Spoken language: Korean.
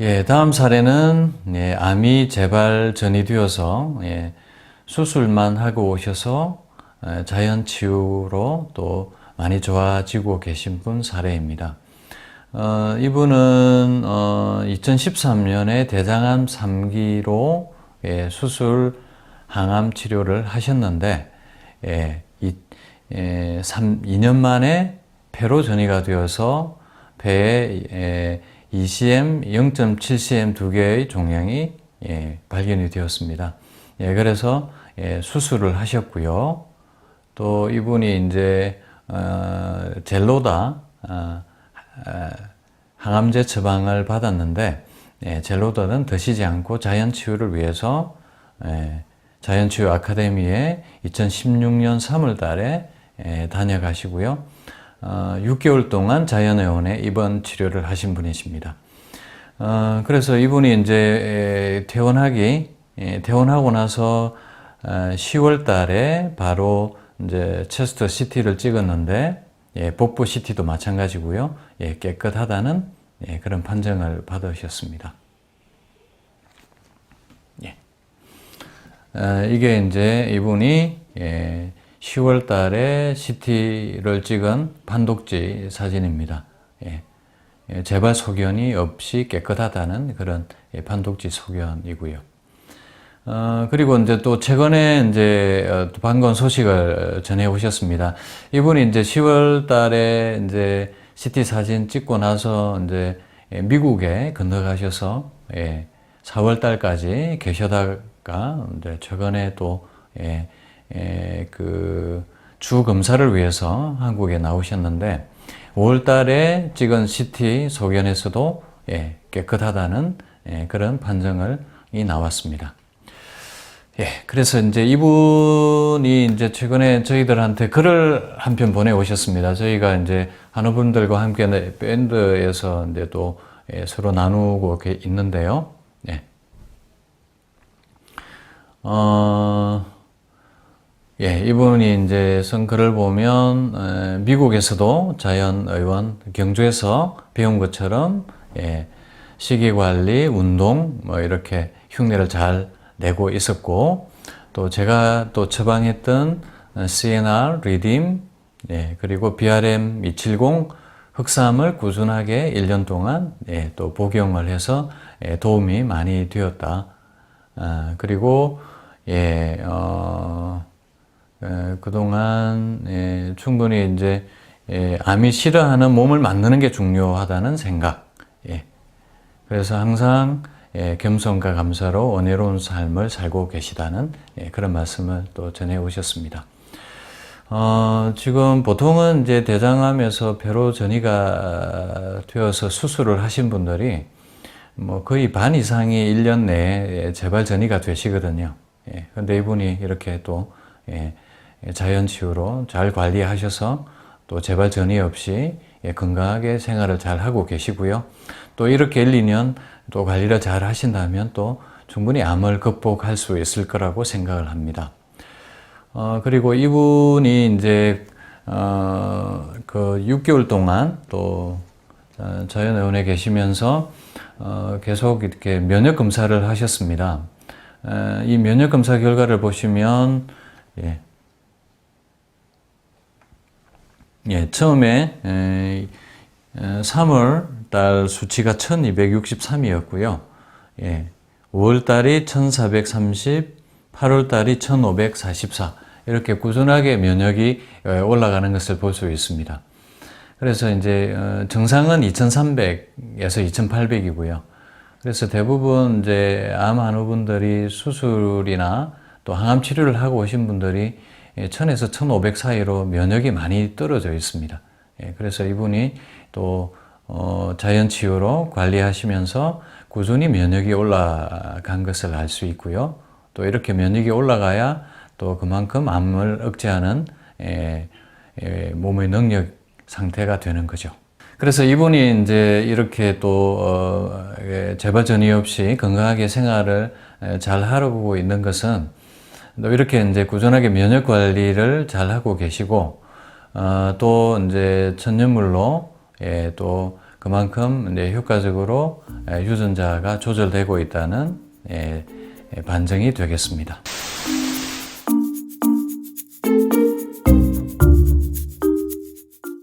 예, 다음 사례는 예, 암이 재발 전이 되어서 예, 수술만 하고 오셔서 예, 자연 치유로 또 많이 좋아지고 계신 분 사례입니다. 어, 이분은 어, 2013년에 대장암 3기로 예, 수술 항암 치료를 하셨는데 예, 이, 예, 3, 2년 만에 폐로 전이가 되어서 폐에 예, ECM 0.7cm 두 개의 종양이 예, 발견이 되었습니다. 예, 그래서 예, 수술을 하셨고요. 또 이분이 이제 어, 젤로다 어, 어, 항암제 처방을 받았는데 예, 젤로다는 드시지 않고 자연 치유를 위해서 예, 자연 치유 아카데미에 2016년 3월 달에 예, 다녀가시고요. 어, 6개월 동안 자연의원에 입원 치료를 하신 분이십니다. 어, 그래서 이분이 이제 에, 퇴원하기, 예, 퇴원하고 나서 어, 10월 달에 바로 이제 체스터 CT를 찍었는데, 예, 복부 CT도 마찬가지고요. 예, 깨끗하다는 예, 그런 판정을 받으셨습니다. 예. 어, 이게 이제 이분이 예, 10월 달에 CT를 찍은 판독지 사진입니다. 예. 예, 재발 소견이 없이 깨끗하다는 그런 예, 판독지 소견이고요. 어, 그리고 이제 또 최근에 이제 어, 또 반가운 소식을 전해 오셨습니다. 이분이 이제 10월 달에 이제 CT 사진 찍고 나서 이제 예, 미국에 건너가셔서 예, 4월 달까지 계셔다가 이제 최근에 또 예, 예, 그주 검사를 위해서 한국에 나오셨는데 5월 달에 찍은 CT 소견에서도 예, 깨끗하다는 예, 그런 판정을 이 나왔습니다. 예, 그래서 이제 이분이 이제 최근에 저희들한테 글을 한 편 보내오셨습니다. 저희가 이제 한우분들과 함께 밴드에서 이제 또 예, 서로 나누고 있는데요. 예. 어, 예, 이분이 이제 쓴 글을 보면, 에, 미국에서도 자연의원 경주에서 배운 것처럼, 예, 식이관리, 운동, 뭐 이렇게 흉내를 잘 내고 있었고, 또 제가 또 처방했던 CNR, 리딤, 예, 그리고 BRM 270 흑삼을 꾸준하게 1년 동안 예, 또 복용을 해서 예, 도움이 많이 되었다. 아, 그리고 예, 어, 에, 그동안 예, 충분히 이제 예, 암이 싫어하는 몸을 만드는 게 중요하다는 생각. 예. 그래서 항상 예, 겸손과 감사로 은혜로운 삶을 살고 계시다는 예, 그런 말씀을 또 전해 오셨습니다. 어, 지금 보통은 이제 대장암에서 폐로 전이가 되어서 수술을 하신 분들이 뭐 거의 반 이상이 1년 내에 재발 전이가 되시거든요. 예, 근데 이분이 이렇게 또, 예, 자연치유로 잘 관리하셔서 또 재발 전이 없이 예, 건강하게 생활을 잘 하고 계시고요. 또 이렇게 1, 2년 또 관리를 잘 하신다면 또 충분히 암을 극복할 수 있을 거라고 생각을 합니다. 어, 그리고 이분이 이제, 어, 그 6개월 동안 또 어, 자연의원에 계시면서 어, 계속 이렇게 면역 검사를 하셨습니다. 에, 이 면역 검사 결과를 보시면, 예. 예, 처음에 에, 3월 달 수치가 1263이었고요. 예, 5월 달이 1430, 8월 달이 1544. 이렇게 꾸준하게 면역이 어, 올라가는 것을 볼 수 있습니다. 그래서 이제 어, 정상은 2300에서 2800이고요. 그래서 대부분 이제 암 환우분들이 수술이나 또 항암 치료를 하고 오신 분들이 1000에서 1500 사이로 면역이 많이 떨어져 있습니다. 예, 그래서 이분이 또 어, 자연 치유로 관리하시면서 꾸준히 면역이 올라간 것을 알 수 있고요. 또 이렇게 면역이 올라가야 또 그만큼 암을 억제하는 에, 에, 몸의 능력 상태가 되는 거죠. 그래서 이분이 이제 이렇게 또 어, 재발 전이 없이 건강하게 생활을 잘 하고 있는 것은 또 이렇게 이제 꾸준하게 면역 관리를 잘 하고 계시고 어, 또 이제 천연물로 예, 또 그만큼 이제 효과적으로 에, 유전자가 조절되고 있다는 예, 예, 반증이 되겠습니다.